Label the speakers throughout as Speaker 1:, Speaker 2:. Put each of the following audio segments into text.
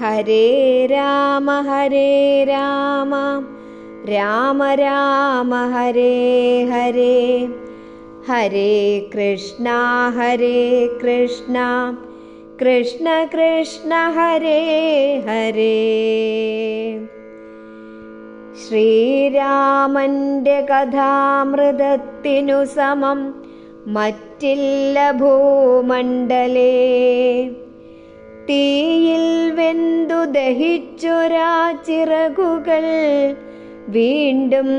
Speaker 1: ഹരേ രാമ ഹരേ രാമ രാമ രാമ ഹരേ ഹരേ ഹരേ കൃഷ്ണ ഹരേ കൃഷ്ണ കൃഷ്ണ കൃഷ്ണ ഹരേ ഹരേ ശ്രീരാമന്റെ കഥാമൃതത്തിനു സമം മറ്റില്ല ഭൂമണ്ഡലേ തീയിൽ വെന്തു ദഹിച്ചൊരാ ചിറകുകൾ വീണ്ടും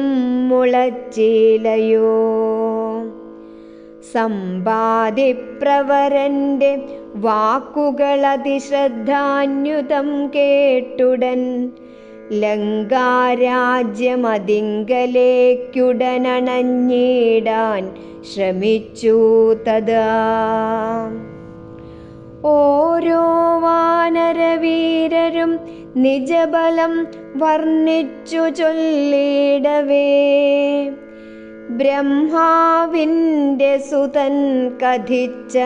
Speaker 1: മുളച്ചിലയോ. സമ്പാദിപ്രവരന്റെ വാക്കുകൾ അതിശ്രദ്ധാന്യുതം കേട്ടുടൻ ലങ്കാരാജ്യമതിങ്കലേക്കുടനണഞ്ഞിടാൻ ശ്രമിച്ചു തഥാ ഓരോ വാനരവീരരും നിജബലം വർണിച്ചു ചൊല്ലിടവേ. ബ്രഹ്മാവിന്റെ സുതൻ കഥിച്ച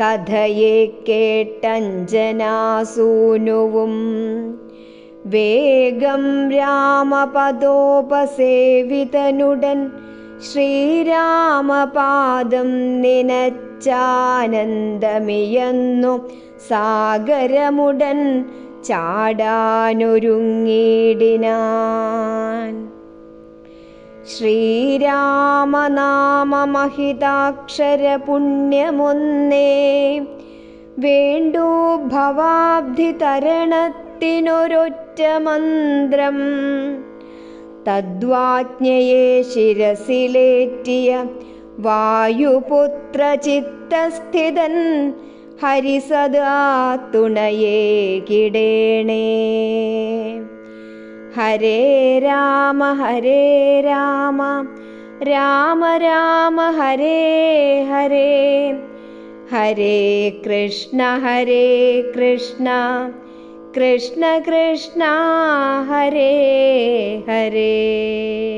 Speaker 1: കഥയെ കേട്ടഞ്ജനാസൂനുവും. വേഗം രാമപദോപസേവിതനുടൻ ശ്രീരാമപാദം നിനച്ചാനന്ദമിയന്നു സാഗരമുടൻ ചാടാനൊരുങ്ങിടിനാൻ ശ്രീരാമനാമമഹിതാക്ഷര പുണ്യമൊന്നേ വേണ്ടു ഭവാബ്ധി തരണത്തിനൊരൊറ്റ മന്ത്രം तद्वाज्ञये शिरसिलेറ്റിय वायुपुत्रचित्तस्थितन् हरिसदा तुणये किडेणे। हरे राम हरे राम राम राम हरे हरे। हरे कृष्ण हरे कृष्ण। कृष्ण कृष्ण हरे हरे।